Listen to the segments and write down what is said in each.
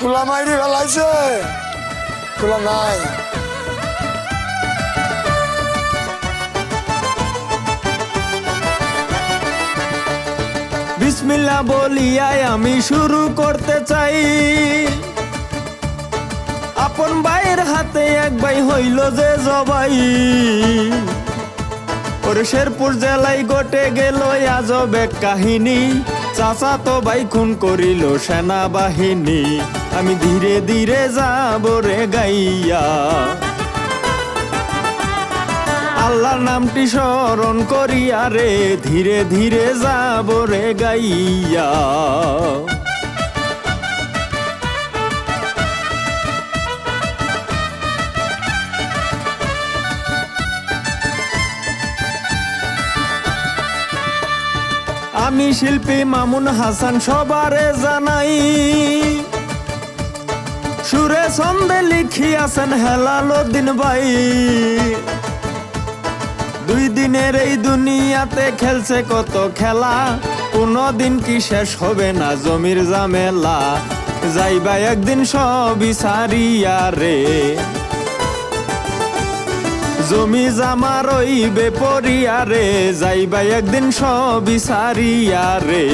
খোলা মাইরি ফেলাইছে। নাই। বিসমিল্লা বলিয়াই আমি শুরু করতে চাই। আপন ভাইয়ের হাতে এক ভাই হইল যে জবাই। ওরে শেরপুর জেলায় গটে গেল আজব এক কাহিনী। চাচা তো ভাই খুন করিল সেনাবাহিনী। আমি ধীরে ধীরে যাব রে গাইয়া। আল্লাহর নামটি স্মরণ করিয়া রে, ধীরে ধীরে যাব রে গাইয়া। আমি শিল্পী মামুন হাসান সবারে জানাই। সুরে ছন্দে লিখিয়াছেন হেলালো দিন ভাই। দুই দিনের এই দুনিয়াতে খেলছে কত খেলা কোনো দিন কি শেষ হবে না জমির জামেলা যাইবা একদিন সবই সারিয়া রে। জমি জামা রইবে পরিয়া রে যাইবা একদিন সবই সারিয়া রে।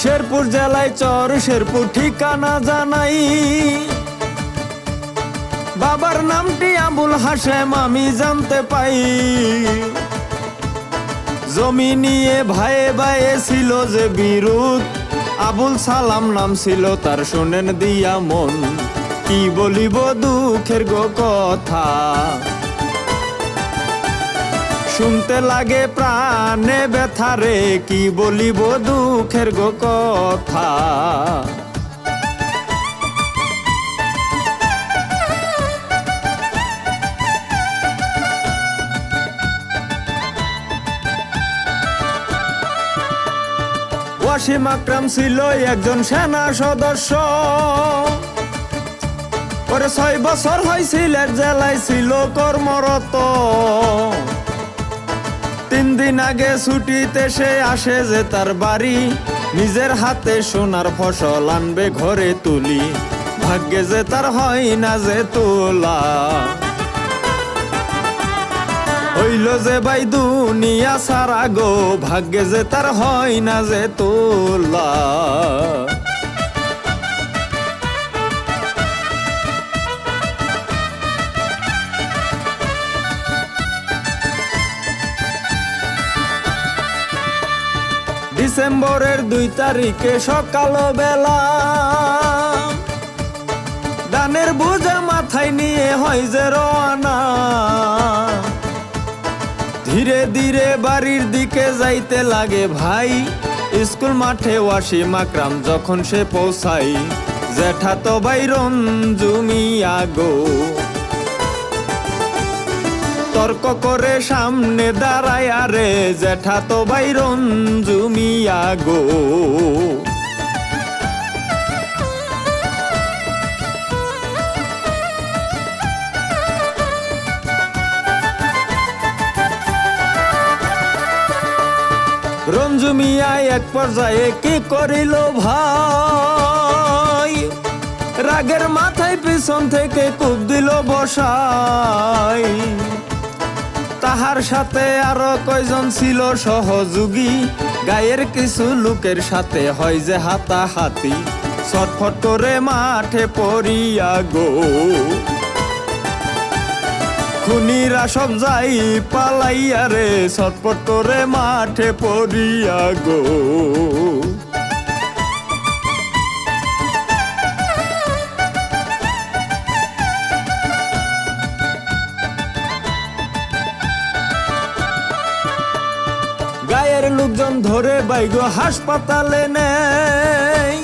শেরপুর জেলায় চর, শেরপুর ঠিকানা জানাই। বাবার নামটি আবুল হাসেম আমি জানতে পাই। জমি নিয়ে ভাইয়ে ভাইয়ে ছিল যে বিরুদ আবুল সালাম নাম ছিল, তার শোনেন দিয়া মন। কি বলিব দুঃখের গো কথা। শুনতে লাগে প্রাণে ব্যথারে কি বলিব দুঃখের গো কথা। ওয়াসিম আকরাম ছিল একজন সেনা সদস্য। পরে ছয় বছর হয়েছিল জেলায় ছিল কর্মরত। তিন দিন আগে ছুটিতে সে আসে যে তার বাড়ি। নিজের হাতে সোনার ফসল আনবে ঘরে তুলি। ভাগ্যে যে তার হয় না যে তোলা। হইল যে ভাই, দুনিয়া সারা গো, ভাগ্যে যে তার হয় না যে তোলা। ডিসেম্বরের দুই তারিখে সকাল বেলা দানের বোঝা মাথায় নিয়ে হয় যে রওনা। ধীরে ধীরে বাড়ির দিকে যাইতে লাগে ভাই। স্কুল মাঠে ওয়াসি মাকরাম যখন সে পৌঁছাই জ্যাঠা তো ভাই রঞ্জুমিয়া গো। তর্ক করে সামনে দাঁড়ায়, আরে জ্যাঠা তো ভাই রঞ্জুমিয়া গো। রঞ্জু এক পর্যায়ে কি করিল ভাই? রাগের মাথায় পিছন থেকে কূপ দিল বসাই। তাহার সাথে আরও কয়জন ছিল সহযোগী? গায়ের কিছু লোকের সাথে হয় যে হাতাহাতি। ছটফট করে মাঠে পড়িয়া গো। খুনিরা সব যাই পালাইয়া রে, ছটপট করে মাঠে পড়িয়া গো। গায়ের লোকজন ধরে বাইগো হাসপাতালে নেই।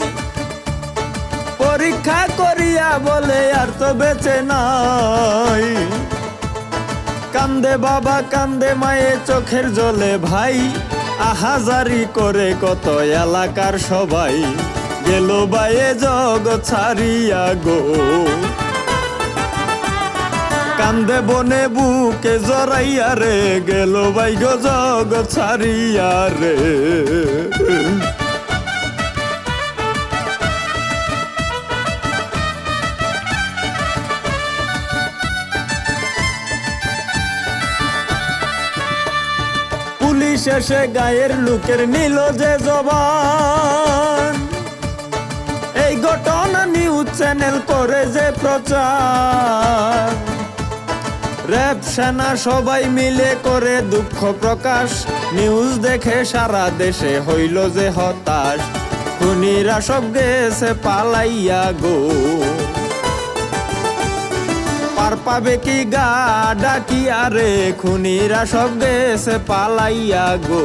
পরীক্ষা করিয়া বলে আর তো বেঁচে নাই। কান্দে বাবা, কান্দে মায়ে চোখের জলে ভাই। আহাজারি করে কত এলাকার সবাই। গেল বাইয়ে জগ ছাড়িয়া গো। কান্দে বনে বুকে জড়াইয়া রে, গেল ভাই গো জগৎ ছাড়িয়া রে। এসে গায়ের লোকের নিল যে জবান। এই ঘটনা নিউজ চ্যানেল করে যে প্রচার। র্যাব সেনা সবাই মিলে করে দুঃখ প্রকাশ। নিউজ দেখে সারা দেশে হইল যে হতাশ। খুনিরা সব গেছে পালাইয়া গো। পার পাবে কি গা? ডাকি আরে খুনিরা সব গেছে পালাইয়া গো।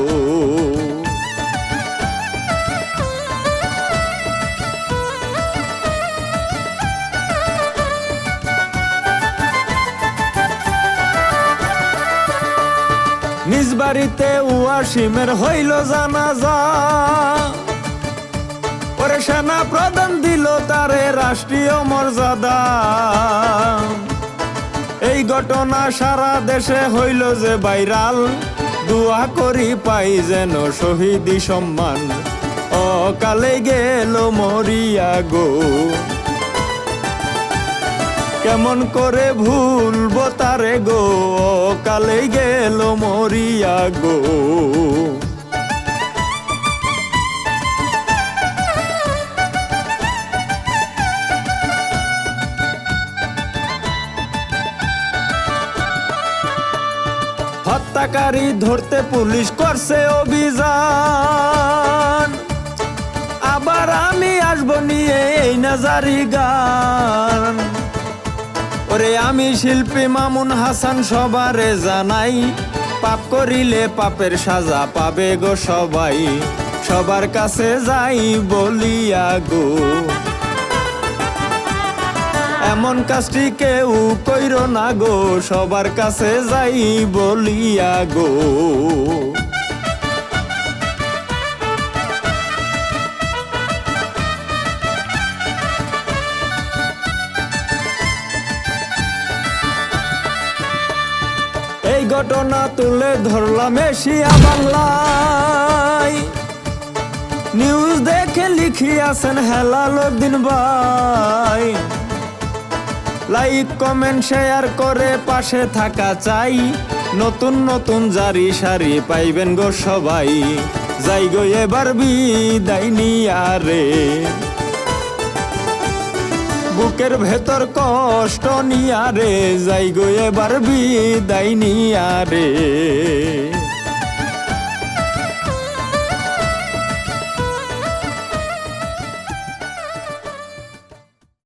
নিজ বাড়িতে ওয়াসিমের হইল জানাজা। ওরে সেনা প্রধান দিল তারে রাষ্ট্রীয় মর্যাদা। এই ঘটনা সারা দেশে হইল যে ভাইরাল। দোয়া করি পাই যেন শহীদি সম্মান। অকালে গেল মরিয়া গো। কেমন করে ভুলবো তারে গো? কালে গেল মরিয়া গো। হত্যাকারী ধরতে পুলিশ করছে অভিযান। আবার আমি আসব নিয়ে এই নাজারি গান। ওরে আমি শিল্পী মামুন হাসান সবারে জানাই, পাপ করিলে পাপের সাজা পাবে গো সবাই। সবার কাছে যাই বলিয়া গো। এমন কাজটি কেউ কইর না গো, সবার কাছে যাই বলিয়া গো। এই ঘটনা তুলে ধরলাম এশিয়া বাংলায়। নিউজ দেখে লিখিয়াছেন হেলাল দিন ভাই। লাইক কমেন্ট শেয়ার করে পাশে থাকা চাই। নতুন নতুন জারি সারি পাইবেন গো সবাই। যাই গো এবার বিদায় নিয়ারে বুকের ভেতর কষ্ট নিয়ারে যাই গো এবার বিদায় নিয়ারে